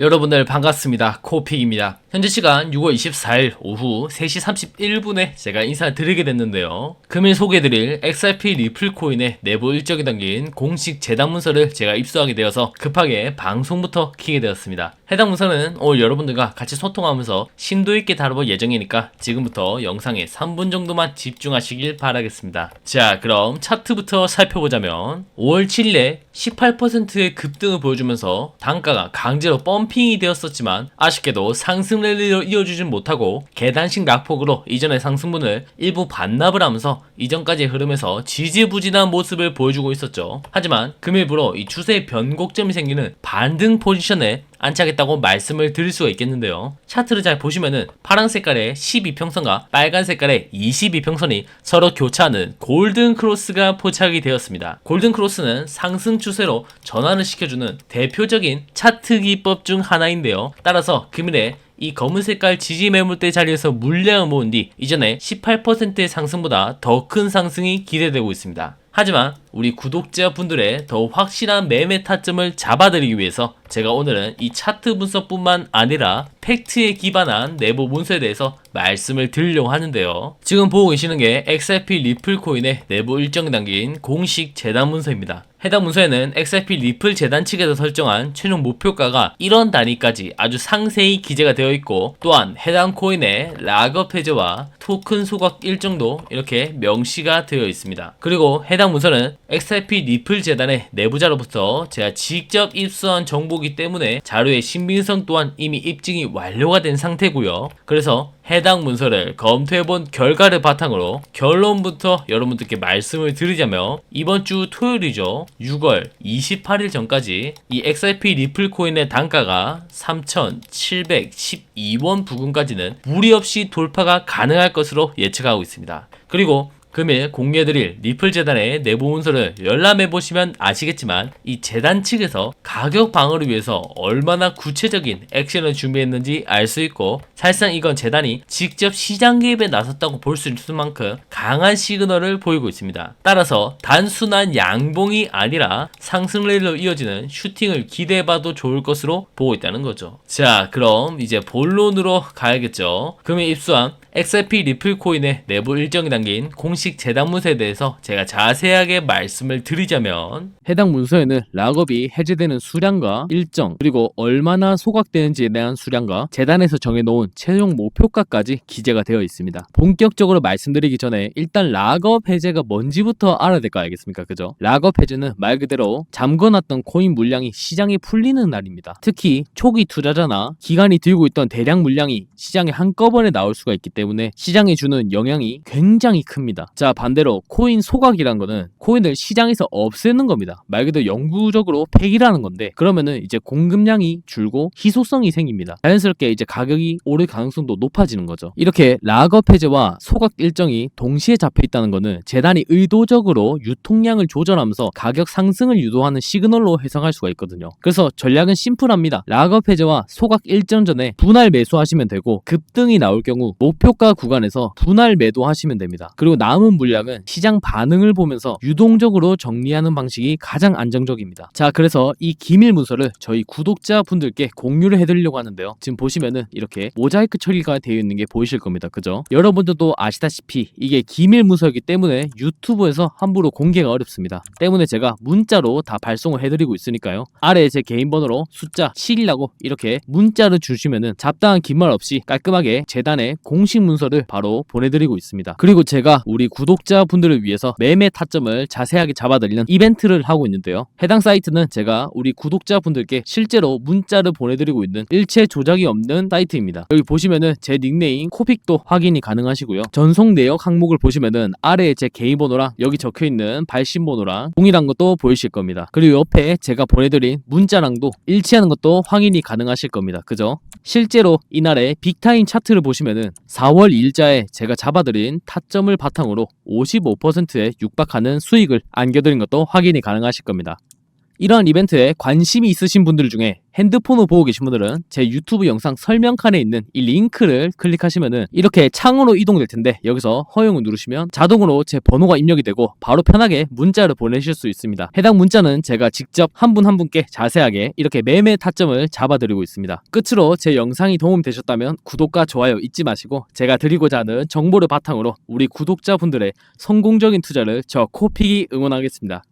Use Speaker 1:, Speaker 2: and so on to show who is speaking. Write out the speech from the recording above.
Speaker 1: 여러분들 반갑습니다. 코픽입니다. 현재 시간 6월 24일 오후 3시 31분에 제가 인사드리게 됐는데요. 금일 소개해드릴 XRP 리플 코인의 내부 일정이 담긴 공식 재단 문서를 제가 입수하게 되어서 급하게 방송부터 키게 되었습니다. 해당 문서는 오늘 여러분들과 같이 소통하면서 심도 있게 다뤄볼 예정이니까 지금부터 영상에 3분 정도만 집중하시길 바라겠습니다. 자, 그럼 차트부터 살펴보자면 5월 7일에 18%의 급등을 보여주면서 단가가 강제로 펌핑이 되었었지만 아쉽게도 상승 랠리로 이어주진 못하고 계단식 낙폭으로 이전의 상승분을 일부 반납을 하면서 이전까지의 흐름에서 지지부진한 모습을 보여주고 있었죠. 하지만 금일부로 이 추세의 변곡점이 생기는 반등 포지션에 안착했다고 말씀을 드릴 수가 있겠는데요. 차트를 잘 보시면은 파란 색깔의 12평선과 빨간 색깔의 22평선이 서로 교차하는 골든 크로스가 포착이 되었습니다. 골든 크로스는 상승 추세로 전환을 시켜주는 대표적인 차트 기법 중 하나인데요. 따라서 금일에 이 검은 색깔 지지 매물대 자리에서 물량을 모은 뒤 이전에 18%의 상승보다 더 큰 상승이 기대되고 있습니다. 하지만 우리 구독자분들의 더 확실한 매매 타점을 잡아드리기 위해서 제가 오늘은 이 차트 분석뿐만 아니라 팩트에 기반한 내부 문서에 대해서 말씀을 드리려고 하는데요. 지금 보고 계시는 게 XRP 리플 코인의 내부 일정이 담긴 공식 재단 문서입니다. 해당 문서에는 XRP 리플 재단 측에서 설정한 최종 목표가가 1원 단위까지 아주 상세히 기재가 되어 있고 또한 해당 코인의 락업 해제와 토큰 소각 일정도 이렇게 명시가 되어 있습니다. 그리고 해당 문서는 XRP 리플 재단의 내부자로부터 제가 직접 입수한 정보이기 때문에 자료의 신빙성 또한 이미 입증이 완료가 된 상태고요. 그래서 해당 문서를 검토해본 결과를 바탕으로 결론부터 여러분들께 말씀을 드리자면 이번 주 토요일이죠. 6월 28일 전까지 이 XRP 리플 코인의 단가가 3,712원 부근까지는 무리 없이 돌파가 가능할 것으로 예측하고 있습니다. 그리고 금일 공개해드릴 리플 재단의 내부 문서를 열람해 보시면 아시겠지만 이 재단 측에서 가격 방어를 위해서 얼마나 구체적인 액션을 준비했는지 알 수 있고 사실상 이건 재단이 직접 시장 개입에 나섰다고 볼 수 있을 만큼 강한 시그널을 보이고 있습니다. 따라서 단순한 양봉이 아니라 상승 레일로 이어지는 슈팅을 기대해봐도 좋을 것으로 보고 있다는 거죠. 자, 그럼 이제 본론으로 가야겠죠. 금일 입수한 XRP 리플 코인의 내부 일정이 담긴 공식 재단 문서에 대해서 제가 자세하게 말씀을 드리자면
Speaker 2: 해당 문서에는 락업이 해제되는 수량과 일정 그리고 얼마나 소각되는지에 대한 수량과 재단에서 정해놓은 최종 목표가까지 기재가 되어 있습니다. 본격적으로 말씀드리기 전에 일단 락업 해제가 뭔지부터 알아야 될거 알겠습니까? 그죠? 락업 해제는 말 그대로 잠궈놨던 코인 물량이 시장에 풀리는 날입니다. 특히 초기 투자자나 기관이 들고 있던 대량 물량이 시장에 한꺼번에 나올 수가 있기 때문에 시장에 주는 영향이 굉장히 큽니다. 자 반대로 코인 소각이란 거는 코인을 시장에서 없애는 겁니다. 말 그대로 영구적으로 폐기라는 건데 그러면은 이제 공급량이 줄고 희소성이 생깁니다. 자연스럽게 이제 가격이 오를 가능성도 높아지는 거죠. 이렇게 락업 해제와 소각 일정이 동시에 잡혀 있다는 거는 재단이 의도적으로 유통량을 조절하면서 가격 상승을 유도하는 시그널로 해석할 수가 있거든요. 그래서 전략은 심플합니다. 락업 해제와 소각 일정 전에 분할 매수하시면 되고 급등이 나올 경우 목표 가 구간에서 분할 매도하시면 됩니다. 그리고 남은 물량은 시장 반응을 보면서 유동적으로 정리하는 방식이 가장 안정적입니다. 자, 그래서 이 기밀 문서를 저희 구독자분들께 공유를 해드리려고 하는데요. 지금 보시면은 이렇게 모자이크 처리가 되어 있는 게 보이실 겁니다. 그죠? 여러분들도 아시다시피 이게 기밀 문서이기 때문에 유튜브에서 함부로 공개가 어렵습니다. 때문에 제가 문자로 다 발송을 해드리고 있으니까요. 아래에 제 개인 번호로 숫자 7이라고 이렇게 문자를 주시면은 잡다한 긴 말 없이 깔끔하게 재단에 공식 문서를 바로 보내드리고 있습니다. 그리고 제가 우리 구독자분들을 위해서 매매 타점을 자세하게 잡아드리는 이벤트를 하고 있는데요. 해당 사이트는 제가 우리 구독자분들께 실제로 문자를 보내드리고 있는 일체 조작이 없는 사이트입니다. 여기 보시면은 제 닉네임 코픽도 확인이 가능하시고요. 전송 내역 항목을 보시면은 아래에 제 개인 번호랑 여기 적혀 있는 발신 번호랑 동일한 것도 보이실 겁니다. 그리고 옆에 제가 보내드린 문자랑도 일치하는 것도 확인이 가능하실 겁니다. 그죠? 실제로 이날의 빅타임 차트를 보시면은 4월 2일자에 제가 잡아드린 타점을 바탕으로 55%에 육박하는 수익을 안겨드린 것도 확인이 가능하실 겁니다. 이러한 이벤트에 관심이 있으신 분들 중에 핸드폰으로 보고 계신 분들은 제 유튜브 영상 설명칸에 있는 이 링크를 클릭하시면은 이렇게 창으로 이동될 텐데 여기서 허용을 누르시면 자동으로 제 번호가 입력이 되고 바로 편하게 문자를 보내실 수 있습니다. 해당 문자는 제가 직접 한 분한 분께 자세하게 이렇게 매매 타점을 잡아드리고 있습니다. 끝으로 제 영상이 도움이 되셨다면 구독과 좋아요 잊지 마시고 제가 드리고자 하는 정보를 바탕으로 우리 구독자분들의 성공적인 투자를 저 코픽이 응원하겠습니다.